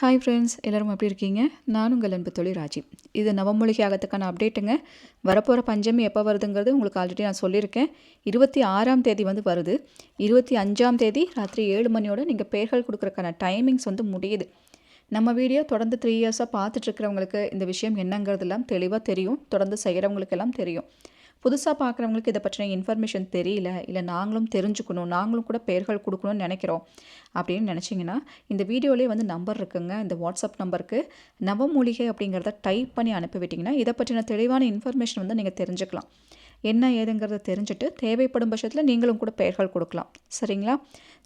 Hi friends எல்லோரும் எப்படி இருக்கீங்க? நான் உங்கள் அன்பு தொழில் ராஜி. இது நவமொழிகை ஆகத்துக்கான அப்டேட்டுங்க வரப்போகிற பஞ்சமி எப்போ வருதுங்கிறது உங்களுக்கு ஆல்ரெடி நான் சொல்லியிருக்கேன். இருபத்தி ஆறாம் தேதி வந்து வருது. இருபத்தி அஞ்சாம் தேதி ராத்திரி ஏழு மணியோட நீங்கள் பேர்கள் கொடுக்குறக்கான டைமிங்ஸ் வந்து முடியுது. நம்ம வீடியோ தொடர்ந்து த்ரீ இயர்ஸாக பார்த்துட்ருக்கிறவங்களுக்கு இந்த விஷயம் என்னங்கிறதெல்லாம் தெளிவாக தெரியும். தொடர்ந்து செய்கிறவங்களுக்கெல்லாம் தெரியும். புதுசாக பார்க்குறவங்களுக்கு இதை பற்றின இன்ஃபர்மேஷன் தெரியல. இல்லை நாங்களும் தெரிஞ்சுக்கணும். நாங்களும் கூட பெயர்கள் கொடுக்கணும்னு நினைக்கிறோம். அப்படின்னு நினச்சிங்கன்னா இந்த வீடியோலேயே வந்து நம்பர் இருக்குங்க. இந்த வாட்ஸ்அப் நம்பருக்கு நவமூலிகை அப்படிங்கிறத டைப் பண்ணி அனுப்பி விட்டிங்கன்னா இதை பற்றின தெளிவான இன்ஃபர்மேஷன் வந்து நீங்கள் தெரிஞ்சுக்கலாம். என்ன ஏதுங்கிறத தெரிஞ்சுட்டு தேவைப்படும் பட்சத்தில் நீங்களும் கூட பெயர்கள் கொடுக்கலாம். சரிங்களா?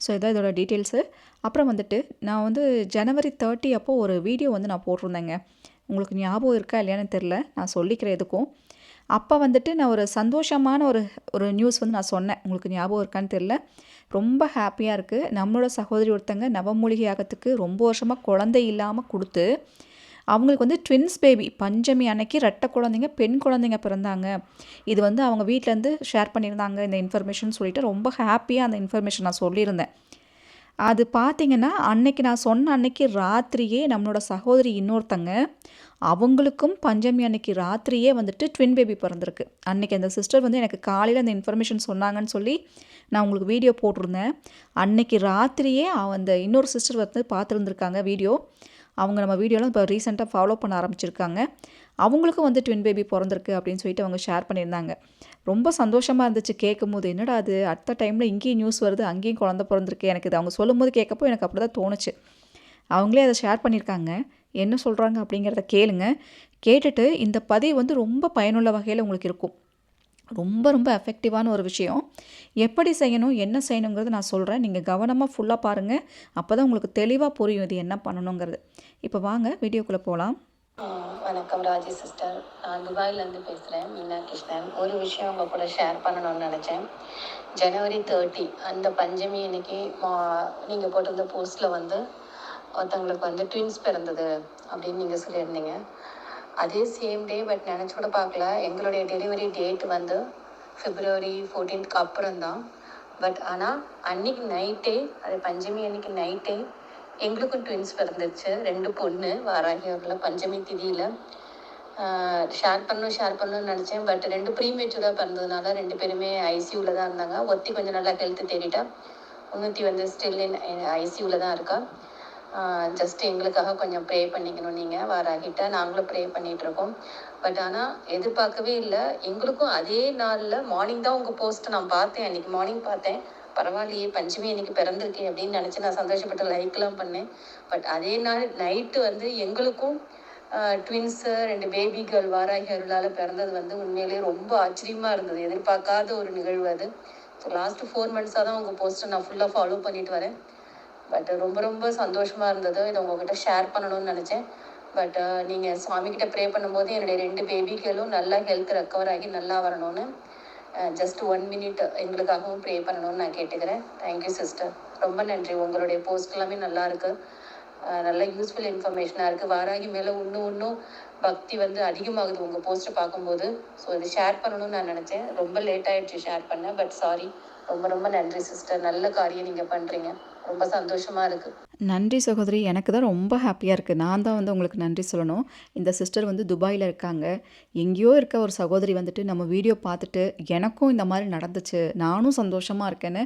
ஸோ இதான் இதோட டீட்டெயில்ஸு அப்புறம் வந்துட்டு நான் வந்து ஜனவரி தேர்ட்டி அப்போது ஒரு வீடியோ வந்து நான் போட்டிருந்தேங்க. உங்களுக்கு ஞாபகம் இருக்கா இல்லையான்னு தெரில நான் சொல்லிக்கிறேன் எதுக்கும். அப்போ வந்துட்டு நான் ஒரு சந்தோஷமான ஒரு ஒரு நியூஸ் வந்து நான் சொன்னேன். உங்களுக்கு ஞாபகம் இருக்கான்னு தெரில ரொம்ப ஹாப்பியாக இருக்குது நம்மளோட சகோதரி ஒருத்தங்க நவமூலிகை ஆகத்துக்கு ரொம்ப வருஷமாக குழந்தை இல்லாமல் கொடுத்து அவங்களுக்கு வந்து ட்வின்ஸ் பேபி பஞ்சமி அன்னைக்கு ரெட்டை குழந்தைங்க பெண் குழந்தைங்க பிறந்தாங்க. இது வந்து அவங்க வீட்டிலேருந்து ஷேர் பண்ணியிருந்தாங்க. இந்த இன்ஃபர்மேஷன் சொல்லிட்டு ரொம்ப ஹாப்பியாக அந்த இன்ஃபர்மேஷன் நான் சொல்லியிருந்தேன். அது பார்த்திங்கன்னா அன்னைக்கு நான் சொன்ன அன்னைக்கு ராத்திரியே நம்மளோட சகோதரி இன்னொருத்தங்க அவங்களுக்கும் பஞ்சமி அன்னைக்கு ராத்திரியே வந்துட்டு ட்வின் பேபி பிறந்திருக்கு. அன்னைக்கு அந்த சிஸ்டர் வந்து எனக்கு காலையில் அந்த இன்ஃபர்மேஷன் சொன்னாங்கன்னு சொல்லி நான் உங்களுக்கு வீடியோ போட்டிருந்தேன். அன்னைக்கு ராத்திரியே அந்த இன்னொரு சிஸ்டர் வந்து பார்த்துருந்துருக்காங்க வீடியோ அவங்க நம்ம வீடியோலாம் இப்போ ரீசெண்டாக ஃபாலோ பண்ண ஆரம்பிச்சிருக்காங்க. அவங்களுக்கும் வந்து ட்வின் பேபி பிறந்திருக்கு அப்படின்னு சொல்லிட்டு அவங்க ஷேர் பண்ணியிருந்தாங்க. ரொம்ப சந்தோஷமாக இருந்துச்சு கேட்கும் போது என்னடா அது அடுத்த டைமில் இங்கேயும் நியூஸ் வருது அங்கேயும் குழந்த பிறந்திருக்கு. எனக்கு இது அவங்க சொல்லும் போது கேட்கப்போ எனக்கு அப்படி தான் தோணுச்சு. அவங்களே அதை ஷேர் பண்ணியிருக்காங்க. என்ன சொல்கிறாங்க அப்படிங்கிறத கேளுங்க. கேட்டுட்டு இந்த பதிவு வந்து ரொம்ப பயனுள்ள வகையில் உங்களுக்கு இருக்கும். ரொம்ப ரொம்ப எஃபெக்டிவான ஒரு விஷயம். எப்படி செய்யணும் என்ன செய்யணுங்கிறது நான் சொல்கிறேன் நீங்கள் கவனமாக ஃபுல்லாக பாருங்கள் அப்போ தான் உங்களுக்கு தெளிவாக புரியும் இது என்ன பண்ணணுங்கிறது. இப்போ வாங்க வீடியோக்குள்ளே போகலாம் வணக்கம் ராஜி சிஸ்டர் நான் துபாயிலேருந்து பேசுகிறேன் மீனா கிருஷ்ணன். ஒரு விஷயம் உங்கள் கூட ஷேர் பண்ணணும்னு நினச்சேன். ஜனவரி தேர்ட்டி அந்த பஞ்சமி அன்னைக்கு நீங்கள் போட்டிருந்த போஸ்ட்டில் வந்து ஒருத்தவங்களுக்கு வந்து ட்வின்ஸ் பிறந்தது அப்படின்னு நீங்கள் சொல்லியிருந்தீங்க. அதே சேம் டே பட் நினச்சி கூட பார்க்கல. எங்களுடைய டெலிவரி டேட் வந்து ஃபிப்ரவரி ஃபோர்டீன்த்க்கு அப்புறம் தான் பட் ஆனால் அன்னைக்கு நைட்டே அது பஞ்சமி அன்னைக்கு நைட்டே எங்களுக்கும் ட்வின்ஸ் பிறந்துச்சு. ரெண்டு பொண்ணு வாராகியூரில் பஞ்சமி திதியில். ஷேர் பண்ணணும் ஷேர் பண்ணணும்னு நினச்சேன். பட் ரெண்டு ப்ரீமேச்சூராக பிறந்ததுனால ரெண்டு பேருமே ஐசியூவில் தான் இருந்தாங்க. ஒத்தி கொஞ்சம் நல்லா ஹெல்த்து தேடிட்டா. இன்னொத்தி வந்து ஸ்டில் இன் ஐசியூவில் தான் இருக்கா. ஜஸ்ட் எங்களுக்காக கொஞ்சம் ப்ரே பண்ணிக்கணும். நீங்கள் வாராகிட்ட நாங்களும் ப்ரே பண்ணிகிட்ருக்கோம் பட் ஆனால் எதிர்பார்க்கவே இல்லை. எங்களுக்கும் அதே நாளில் மார்னிங் தான் உங்கள் போஸ்ட்டை நான் பார்த்தேன். அன்றைக்கி மார்னிங் பார்த்தேன். பரவாயில்லையே பஞ்சமி அன்றைக்கி பிறந்திருக்கேன் அப்படின்னு நினச்சி நான் சந்தோஷப்பட்டு லைக்லாம் பண்ணேன். பட் அதே நாள் நைட்டு வந்து எங்களுக்கும் ட்வின்ஸு ரெண்டு பேபி கேர்ள் வாராகி அருளால் பிறந்தது வந்து உண்மையிலேயே ரொம்ப ஆச்சரியமாக இருந்தது. எதிர்பார்க்காத ஒரு நிகழ்வு அது. ஸோ லாஸ்ட்டு ஃபோர் மந்த்ஸாக தான் உங்கள் போஸ்ட்டை நான் ஃபுல்லாக ஃபாலோ பண்ணிட்டு வரேன். பட் uh, ரொம்ப ரொம்ப சந்தோஷமாக இருந்தது. இதை உங்ககிட்ட ஷேர் பண்ணணும்னு நினச்சேன். பட் uh, நீங்கள் சுவாமிகிட்ட ப்ரே பண்ணும்போது என்னுடைய ரெண்டு பேபிகளும் நல்லா ஹெல்த் ரெக்கவர் ஆகி நல்லா வரணும்னு ஜஸ்ட் ஒன் மினிட் எங்களுக்காகவும் ப்ரே பண்ணணும்னு நான் கேட்டுக்கிறேன். தேங்க்யூ சிஸ்டர் ரொம்ப நன்றி. உங்களுடைய போஸ்ட் எல்லாமே நல்லா இருக்குது uh, நல்ல யூஸ்ஃபுல் இன்ஃபர்மேஷனாக இருக்குது வாராகி மேலே இன்னும் இன்னும் பக்தி வந்து அதிகமாகுது உங்கள் போஸ்ட்டை பார்க்கும்போது. ஸோ இது ஷேர் பண்ணணும்னு நான் நினச்சேன். ரொம்ப லேட் ஆகிடுச்சு ஷேர் பண்ணேன் பட் சாரி ரொம்ப ரொம்ப நன்றி சிஸ்டர் நல்ல காரியம் நீங்கள் பண்ணுறீங்க ரொம்ப சந்தோஷமாக இருக்குது நன்றி சகோதரி. எனக்கு தான் ரொம்ப ஹாப்பியாக இருக்குது நான் தான் வந்து உங்களுக்கு நன்றி சொல்லணும். இந்த சிஸ்டர் வந்து துபாயில் இருக்காங்க. எங்கேயோ இருக்க ஒரு சகோதரி வந்துட்டு நம்ம வீடியோ பார்த்துட்டு எனக்கும் இந்த மாதிரி நடந்துச்சு. நானும் சந்தோஷமாக இருக்கேன்னு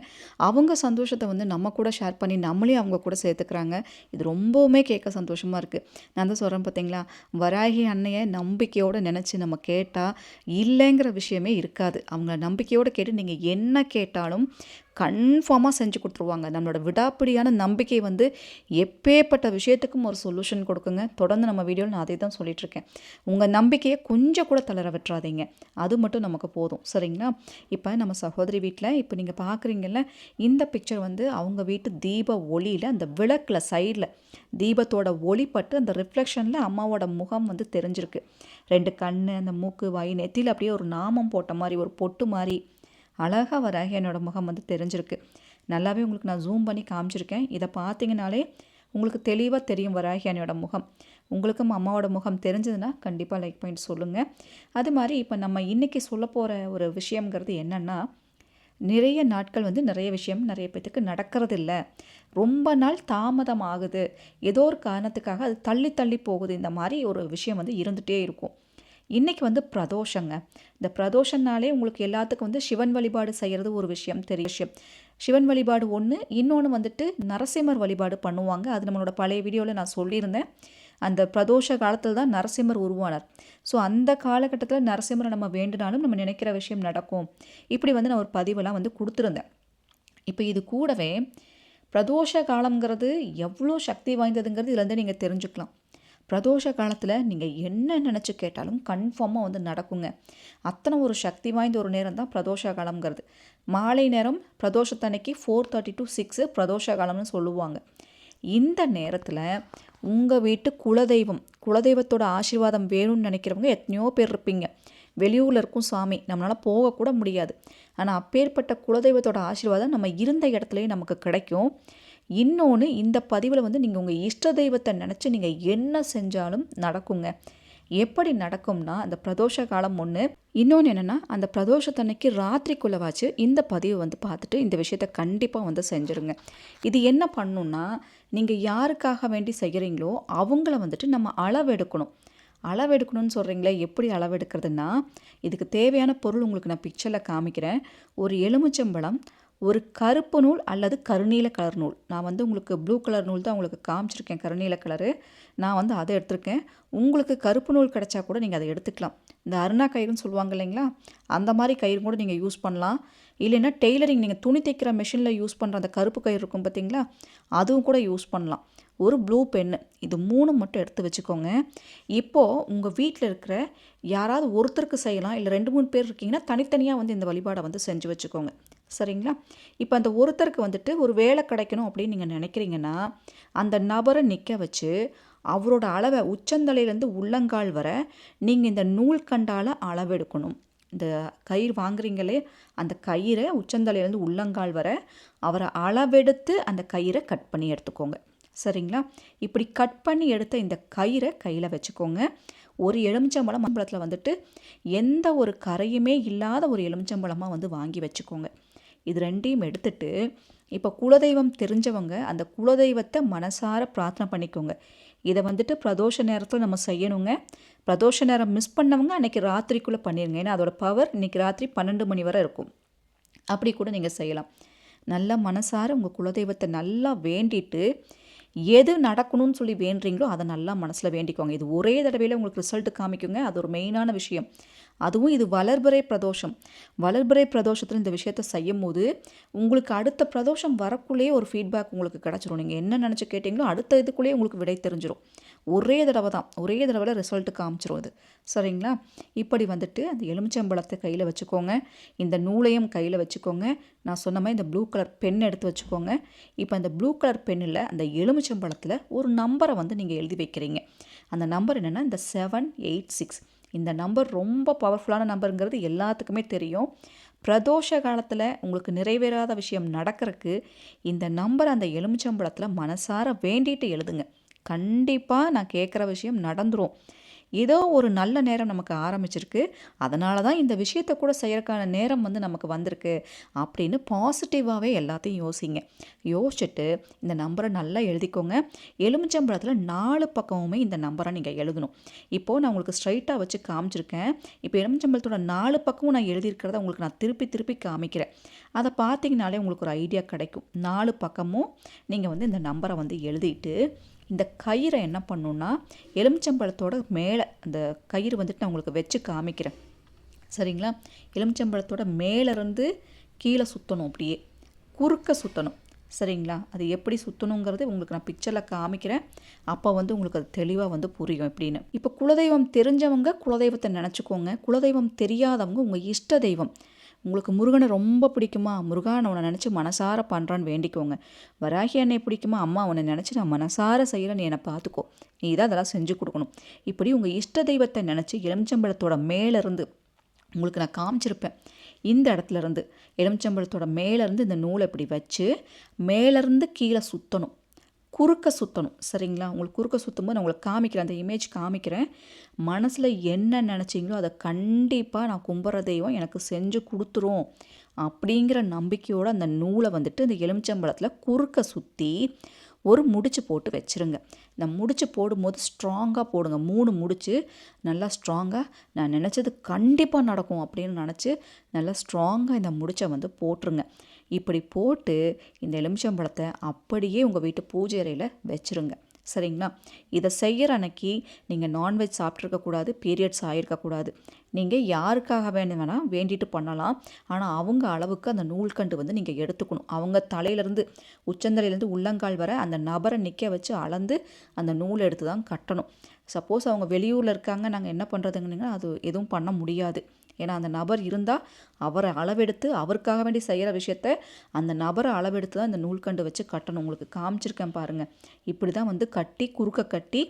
அவங்க சந்தோஷத்தை வந்து நம்ம கூட ஷேர் பண்ணி நம்மளையும் அவங்க கூட சேர்த்துக்கிறாங்க. இது ரொம்பவுமே கேட்க சந்தோஷமாக இருக்குது நான் தான் சொல்கிறேன் பார்த்தீங்களா வராகி அன்னையை நம்பிக்கையோடு நினச்சி நம்ம கேட்டால் இல்லைங்கிற விஷயமே இருக்காது. அவங்க நம்பிக்கையோடு கேட்டு நீங்கள் என்ன கேட்டாலும் கன்ஃபார்மாக செஞ்சு கொடுத்துருவாங்க. நம்மளோட விடாப்பிடியான நம்பிக்கை வந்து எப்பேற்பட்ட விஷயத்துக்கும் ஒரு சொல்யூஷன் கொடுக்குங்க. தொடர்ந்து நம்ம வீடியோவில் நான் அதை தான் சொல்லிகிட்ருக்கேன் உங்கள் நம்பிக்கையை கொஞ்சம் கூட தளர விட்டுறாதீங்க. அது மட்டும் நமக்கு போதும். சரிங்களா? இப்போ நம்ம சகோதரி வீட்டில் இப்போ நீங்கள் பார்க்குறீங்கல்ல இந்த பிக்சர் வந்து அவங்க வீட்டு தீப ஒளியில் அந்த விளக்கில் சைடில் தீபத்தோட ஒளிப்பட்டு அந்த ரிஃப்ளெக்ஷனில் அம்மாவோட முகம் வந்து தெரிஞ்சிருக்கு. ரெண்டு கண் அந்த மூக்கு வாய் நெத்தியில் அப்படியே ஒரு நாமம் போட்ட மாதிரி ஒரு பொட்டு மாதிரி அழகாக வராக என்னோடய முகம் வந்து தெரிஞ்சிருக்கு. நல்லாவே உங்களுக்கு நான் ஜூம் பண்ணி காமிச்சிருக்கேன். இதை பார்த்தீங்கனாலே உங்களுக்கு தெளிவாக தெரியும் வராகியானியோட முகம். உங்களுக்கும் அம்மாவோட முகம் தெரிஞ்சதுன்னா கண்டிப்பாக லைக் பண்ணிட்டு சொல்லுங்கள் அது மாதிரி இப்போ நம்ம இன்றைக்கி சொல்ல போகிற ஒரு விஷயங்கிறது என்னென்னா நிறைய நாட்கள் வந்து நிறைய விஷயம் நிறைய பேத்துக்கு நடக்கிறதில்ல. ரொம்ப நாள் தாமதம் ஆகுது. ஏதோ ஒரு காரணத்துக்காக அது தள்ளி தள்ளி போகுது. இந்த மாதிரி ஒரு விஷயம் வந்து இருந்துகிட்டே இருக்கும். இன்றைக்கி வந்து பிரதோஷங்க. இந்த பிரதோஷம்னாலே உங்களுக்கு எல்லாத்துக்கும் வந்து சிவன் வழிபாடு செய்கிறது ஒரு விஷயம் தெரிய விஷயம். சிவன் வழிபாடு ஒன்று இன்னொன்று வந்துட்டு நரசிம்மர் வழிபாடு பண்ணுவாங்க. அது நம்மளோட பழைய வீடியோவில் நான் சொல்லியிருந்தேன். அந்த பிரதோஷ காலத்தில் தான் நரசிம்மர் உருவானார். ஸோ அந்த காலகட்டத்தில் நரசிம்மரை நம்ம வேண்டினாலும் நம்ம நினைக்கிற விஷயம் நடக்கும். இப்படி வந்து நான் ஒரு பதிவெல்லாம் வந்து கொடுத்துருந்தேன். இப்போ இது கூடவே பிரதோஷ காலம்ங்கிறது எவ்வளோ சக்தி வாய்ந்ததுங்கிறது இதுலேருந்து நீங்கள் தெரிஞ்சுக்கலாம். பிரதோஷ காலத்தில் நீங்கள் என்ன நினச்சி கேட்டாலும் கன்ஃபார்மாக வந்து நடக்குங்க. அத்தனை ஒரு சக்தி வாய்ந்த ஒரு நேரம் தான் பிரதோஷ காலம்ங்கிறது. மாலை நேரம் பிரதோஷத்தன்னைக்கு four thirty to six Pradosha காலம்னு சொல்லுவாங்க. இந்த நேரத்தில் உங்கள் வீட்டு குலதெய்வம் குலதெய்வத்தோட ஆசீர்வாதம் வேணும்னு நினைக்கிறவங்க எத்தனையோ பேர் இருப்பீங்க. வெளியூரில் இருக்கும் சாமி நம்மளால் போகக்கூட முடியாது. ஆனால் அப்பேற்பட்ட குலதெய்வத்தோட ஆசீர்வாதம் நம்ம இருந்த இடத்துலையே நமக்கு கிடைக்கும். இன்னொன்று இந்த பதிவில் வந்து நீங்கள் உங்கள் இஷ்ட தெய்வத்தை நினச்சி நீங்கள் என்ன செஞ்சாலும் நடக்குங்க. எப்படி நடக்கும்னா அந்த பிரதோஷ காலம் ஒன்று இன்னொன்று என்னென்னா அந்த பிரதோஷத்தன்னைக்கு ராத்திரிக்குள்ளவாச்சு இந்த பதிவை வந்து பார்த்துட்டு இந்த விஷயத்த கண்டிப்பாக வந்து செஞ்சுருங்க. இது என்ன பண்ணுன்னா நீங்கள் யாருக்காக வேண்டி செய்கிறீங்களோ அவங்கள வந்துட்டு நம்ம அளவெடுக்கணும். அளவெடுக்கணும்னு சொல்கிறீங்களே எப்படி அளவெடுக்கிறதுனா இதுக்கு தேவையான பொருள் உங்களுக்கு நான் பிக்சரில் காமிக்கிறேன். ஒரு எலுமிச்சம்பழம் ஒரு கருப்பு நூல் அல்லது கருநீல கலர் நூல். நான் வந்து உங்களுக்கு ப்ளூ கலர் நூல் தான் உங்களுக்கு காமிச்சிருக்கேன் கருநீல கலரு நான் வந்து அதை எடுத்திருக்கேன். உங்களுக்கு கருப்பு நூல் கிடைச்சா கூட நீங்கள் அதை எடுத்துக்கலாம். இந்த அருணா கயிறுன்னு சொல்லுவாங்க இல்லைங்களா? அந்த மாதிரி கயிறு கூட நீங்கள் யூஸ் பண்ணலாம். இல்லைன்னா டெய்லரிங் நீங்கள் துணி தைக்கிற மிஷினில் யூஸ் பண்ணுற அந்த கருப்பு கயிறு இருக்கும் பார்த்தீங்களா அதுவும் கூட யூஸ் பண்ணலாம். ஒரு ப்ளூ பென்னு இது மூணு மட்டும் எடுத்து வச்சுக்கோங்க. இப்போது உங்கள் வீட்டில் இருக்கிற யாராவது ஒருத்தருக்கு செய்யலாம் இல்லை ரெண்டு மூணு பேர் இருக்கீங்கன்னா தனித்தனியாக வந்து இந்த வழிபாடை வந்து செஞ்சு வச்சுக்கோங்க. சரிங்களா? இப்போ அந்த ஒருத்தருக்கு வந்துட்டு ஒரு வேலை கிடைக்கணும் அப்படின்னு நீங்கள் நினைக்கிறீங்கன்னா அந்த நபரை நிற்க வச்சு அவரோட அளவை உச்சந்தலையிலேருந்து உள்ளங்கால் வர நீங்கள் இந்த நூல் கண்டால் அளவெடுக்கணும் இந்த கயிறு வாங்குறீங்களே அந்த கயிறை உச்சந்தலையிலேருந்து உள்ளங்கால் வர அவரை அளவெடுத்து அந்த கயிறை கட் பண்ணி எடுத்துக்கோங்க. சரிங்களா? இப்படி கட் பண்ணி எடுத்த இந்த கயிறை கையில் வச்சுக்கோங்க. ஒரு எலுமிச்சம்பழம் மம்பளத்தில் வந்துட்டு எந்த ஒரு கரையுமே இல்லாத ஒரு எலுமிச்சம்பழமாக வந்து வாங்கி வச்சுக்கோங்க. இது ரெண்டையும் எடுத்துட்டு இப்போ குலதெய்வம் தெரிஞ்சவங்க அந்த குலதெய்வத்தை மனசார பிரார்த்தனை பண்ணிக்கோங்க. இதை வந்துட்டு பிரதோஷ நேரத்தில் நம்ம செய்யணுங்க. பிரதோஷ நேரம் மிஸ் பண்ணவங்க அன்றைக்கி ராத்திரிக்குள்ளே பண்ணிடுங்க ஏன்னா அதோட பவர் இன்றைக்கி ராத்திரி பன்னெண்டு மணி வரை இருக்கும். அப்படி கூட நீங்கள் செய்யலாம். நல்லா மனசார உங்கள் குலதெய்வத்தை நல்லா வேண்டிட்டு எது நடக்கணும்னு சொல்லி வேண்டுறீங்களோ அதை நல்லா மனசில் வேண்டிக்கோங்க. இது ஒரே தடவையில் உங்களுக்கு ரிசல்ட் காமிக்குங்க. அது ஒரு மெயினான விஷயம். அதுவும் இது வளர்பிறை பிரதோஷம். வளர்பிறை பிரதோஷத்தில் இந்த விஷயத்த செய்யும் போது உங்களுக்கு அடுத்த பிரதோஷம் வரக்குள்ளேயே ஒரு ஃபீட்பேக் உங்களுக்கு கிடச்சிரும். நீங்கள் என்ன நினச்சி கேட்டிங்களோ அடுத்த இதுக்குள்ளேயே உங்களுக்கு விடை தெரிஞ்சிடும் ஒரே தடவை தான் ஒரே தடவையில் ரிசல்ட்டு காமிச்சிரும் அது சரிங்களா? இப்படி வந்துட்டு அந்த எலுமிச்சம்பழத்தை கையில் வச்சுக்கோங்க. இந்த நூலையும் கையில் வச்சுக்கோங்க. நான் சொன்ன மாதிரி இந்த ப்ளூ கலர் பென் எடுத்து வச்சுக்கோங்க. இப்போ அந்த ப்ளூ கலர் பென்னில் அந்த எலுமிச்சம்பழத்தில் ஒரு நம்பரை வந்து நீங்கள் எழுதி வைக்கிறீங்க. அந்த நம்பர் என்னென்னா இந்த செவன் எயிட் சிக்ஸ் இந்த நம்பர் ரொம்ப பவர்ஃபுல்லான நம்பருங்கிறது எல்லாத்துக்குமே தெரியும். பிரதோஷ காலத்தில் உங்களுக்கு நிறைவேறாத விஷயம் நடக்கிறதுக்கு இந்த நம்பர் அந்த எலுமிச்சம்பழத்தில் மனசார வேண்டிட்டு எழுதுங்க. கண்டிப்பாக நான் கேட்குற விஷயம் நடந்துடும் ஏதோ ஒரு நல்ல நேரம் நமக்கு ஆரம்பிச்சிருக்கு. அதனால தான் இந்த விஷயத்தை கூட செய்யறதுக்கான நேரம் வந்து நமக்கு வந்திருக்கு அப்படின்னு பாசிட்டிவாகவே எல்லாத்தையும் யோசிங்க. யோசிச்சுட்டு இந்த நம்பரை நல்லா எழுதிக்கோங்க. எலுமிச்சம்பழத்தில் நாலு பக்கமுமே இந்த நம்பரை நீங்கள் எழுதணும். இப்போது நான் உங்களுக்கு ஸ்ட்ரைட்டாக வச்சு காமிச்சிருக்கேன். இப்போ எலுமிச்சம்பழத்தோட நாலு பக்கமும் நான் எழுதியிருக்கிறத உங்களுக்கு நான் திருப்பி திருப்பி காமிக்கிறேன். அதை பார்த்தீங்கனாலே உங்களுக்கு ஒரு ஐடியா கிடைக்கும். நாலு பக்கமும் நீங்கள் வந்து இந்த நம்பரை வந்து எழுதிட்டு இந்த கயிறை என்ன பண்ணுன்னா எலுமிச்சம்பழத்தோட மேலே அந்த கயிறு வந்துட்டு நான் உங்களுக்கு வச்சு காமிக்கிறேன். சரிங்களா? எலுமிச்சம்பழத்தோட மேலேருந்து கீழே சுற்றணும் அப்படியே. குறுக்க சுற்றணும் சரிங்களா? அது எப்படி சுற்றணுங்கிறது உங்களுக்கு நான் பிக்சரில் காமிக்கிறேன். அப்போ வந்து உங்களுக்கு அது தெளிவாக வந்து புரியும் எப்படின்னு. இப்போ குலதெய்வம் தெரிஞ்சவங்க குலதெய்வத்தை நினச்சிக்கோங்க. குலதெய்வம் தெரியாதவங்க உங்கள் இஷ்ட தெய்வம். உங்களுக்கு முருகனை ரொம்ப பிடிக்குமா? முருகா நான் உன்னை நினச்சி மனசார பண்ணுறான்னு வேண்டிக்கோங்க. வராகி அன்னை பிடிக்குமா? அம்மா உன்னை நினச்சி நான் மனசார செய்கிறேன் நீ என்னை பார்த்துக்கோ நீ தான் அதெல்லாம் செஞ்சு கொடுக்கணும். இப்படி உங்கள் இஷ்ட தெய்வத்தை நினச்சி எலுமிச்சம்பழத்தோட மேலேருந்து உங்களுக்கு நான் காமிச்சிருப்பேன். இந்த இடத்துல இருந்து எலுமிச்சம்பழத்தோட மேலேருந்து இந்த நூலை இப்படி வச்சு மேலேருந்து கீழே சுற்றணும் குறுக்க சுற்றணும் சரிங்களா? உங்களுக்கு குறுக்க சுற்றும் போது நான் உங்களுக்கு காமிக்கிறேன். அந்த இமேஜ் காமிக்கிறேன். மனசில் என்ன நினச்சிங்களோ அதை கண்டிப்பாக நான் கும்பிட்ற தெய்வம் எனக்கு செஞ்சு கொடுத்துரும் அப்படிங்கிற நம்பிக்கையோடு அந்த நூலை வந்துட்டு இந்த எலுமிச்சம்பழத்தில் குறுக்க சுற்றி ஒரு முடிச்சு போட்டு வச்சுருங்க. இந்த முடிச்சு போடும்போது ஸ்ட்ராங்காக போடுங்க. மூணு முடிச்சு நல்லா ஸ்ட்ராங்காக நான் நினச்சது கண்டிப்பாக நடக்கும் அப்படின்னு நினச்சி நல்லா ஸ்ட்ராங்காக இந்த முடிச்சை வந்து போட்டுருங்க. இப்படி போட்டு இந்த எலுமிச்சம்பழத்தை அப்படியே உங்கள் வீட்டு பூஜை அறையில் வச்சுருங்க. சரிங்களா? இதை செய்கிற அன்னைக்கு நீங்கள் நான்வெஜ் சாப்பிட்ருக்கக்கூடாது பீரியட்ஸ் ஆகிருக்கக்கூடாது நீங்கள் யாருக்காக வேணும் வேணால் வேண்டிட்டு பண்ணலாம். ஆனால் அவங்க அளவுக்கு அந்த நூல்கண்டு வந்து நீங்கள் எடுத்துக்கணும். அவங்க தலையிலேருந்து உச்சந்தலையிலேருந்து உள்ளங்கால் வர அந்த நபரை நிற்க வச்சு அளந்து அந்த நூல் எடுத்து தான் கட்டணும். சப்போஸ் அவங்க வெளியூரில் இருக்காங்க நாங்கள் என்ன பண்ணுறதுங்கன்னா அது எதுவும் பண்ண முடியாது. ஏன்னா அந்த நபர் இருந்தால் அவரை அளவெடுத்து அவருக்காக வேண்டி செய்கிற விஷயத்த அந்த நபரை அளவெடுத்து தான் இந்த நூல்கண்டு வச்சு கட்டணும். உங்களுக்கு காமிச்சிருக்கேன் பாருங்கள் இப்படி தான் வந்து கட்டி குறுக்க கட்டி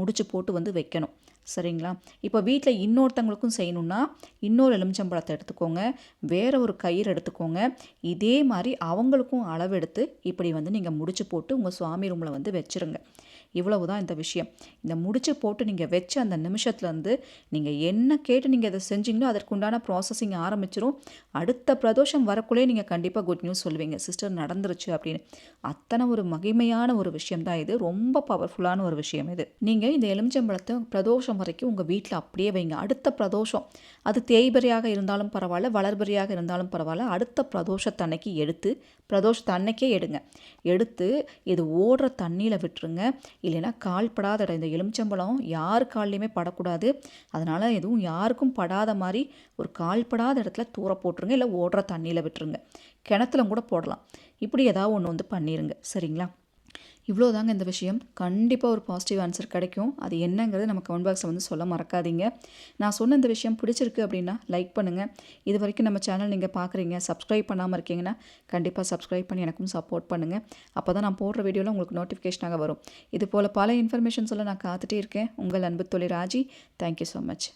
முடிச்சு போட்டு வந்து வைக்கணும். சரிங்களா? இப்போ வீட்டில் இன்னொருத்தவங்களுக்கும் செய்யணுன்னா இன்னொரு எலுமிச்சம்பழத்தை எடுத்துக்கோங்க. வேறு ஒரு கயிறு எடுத்துக்கோங்க. இதே மாதிரி அவங்களுக்கும் அளவெடுத்து இப்படி வந்து நீங்கள் முடிச்சு போட்டு உங்கள் சுவாமி ரூமில் வந்து வச்சுருங்க. இவ்வளவு தான் இந்த விஷயம். இந்த முடிச்சு போட்டு நீங்கள் வச்ச அந்த நிமிஷத்துலேருந்து நீங்கள் என்ன கேட்டு நீங்கள் இதை செஞ்சீங்களோ அதற்குண்டான ப்ராசஸிங் ஆரம்பிச்சிரும். அடுத்த பிரதோஷம் வரக்குள்ளே நீங்கள் கண்டிப்பாக குட் நியூஸ் சொல்லுவீங்க. சிஸ்டர் நடந்துருச்சு அப்படின்னு. அத்தனை ஒரு மகிமையான ஒரு விஷயம் தான் இது. ரொம்ப பவர்ஃபுல்லான ஒரு விஷயம் இது. நீங்கள் இந்த எலுமிச்சம்பழத்தை பிரதோஷம் வரைக்கும் உங்கள் வீட்டில் அப்படியே வைங்க. அடுத்த பிரதோஷம். அது தேய்பறியாக இருந்தாலும் பரவாயில்ல வளர்பறியாக இருந்தாலும் பரவாயில்ல. அடுத்த பிரதோஷத்தன்னைக்கு எடுத்து பிரதோஷத்தன்னைக்கே எடுங்க. எடுத்து இது ஓடுற தண்ணியில் விட்டுருங்க. இல்லைன்னா கால் படாத இடம். இந்த எலுமிச்சம்பழம் யார் கால்லையுமே படக்கூடாது. அதனால் எதுவும் யாருக்கும் படாத மாதிரி ஒரு கால் படாத இடத்துல தூர போட்டுருங்க. இல்லை ஓடுற தண்ணியில் விட்டுருங்க. கிணத்துல கூட போடலாம். இப்படி ஏதாவது ஒன்று வந்து பண்ணிடுங்க சரிங்களா? இவ்வளோ தாங்க இந்த விஷயம். கண்டிப்பாக ஒரு பாசிட்டிவ் ஆன்சர் கிடைக்கும். அது என்னங்கிறது நம்ம கமெண்ட் பாக்ஸில் வந்து சொல்ல மறக்காதீங்க. நான் சொன்ன இந்த விஷயம் பிடிச்சிருக்கு அப்படின்னா லைக் பண்ணுங்கள் இது வரைக்கும் நம்ம சேனல் நீங்கள் பார்க்குறீங்க சப்ஸ்கிரைப் பண்ணாமல் இருக்கீங்கன்னா கண்டிப்பாக சப்ஸ்கிரைப் பண்ணி எனக்கும் சப்போர்ட் பண்ணுங்கள் அப்போ தான் நான் போடுற வீடியோவில் உங்களுக்கு நோட்டிஃபிகேஷனாக வரும். இது போல் பல இன்ஃபர்மேஷன் சொல்ல நான் காத்துட்டே இருக்கேன். உங்கள் அன்பு தொழில் ராஜி. Thank you so much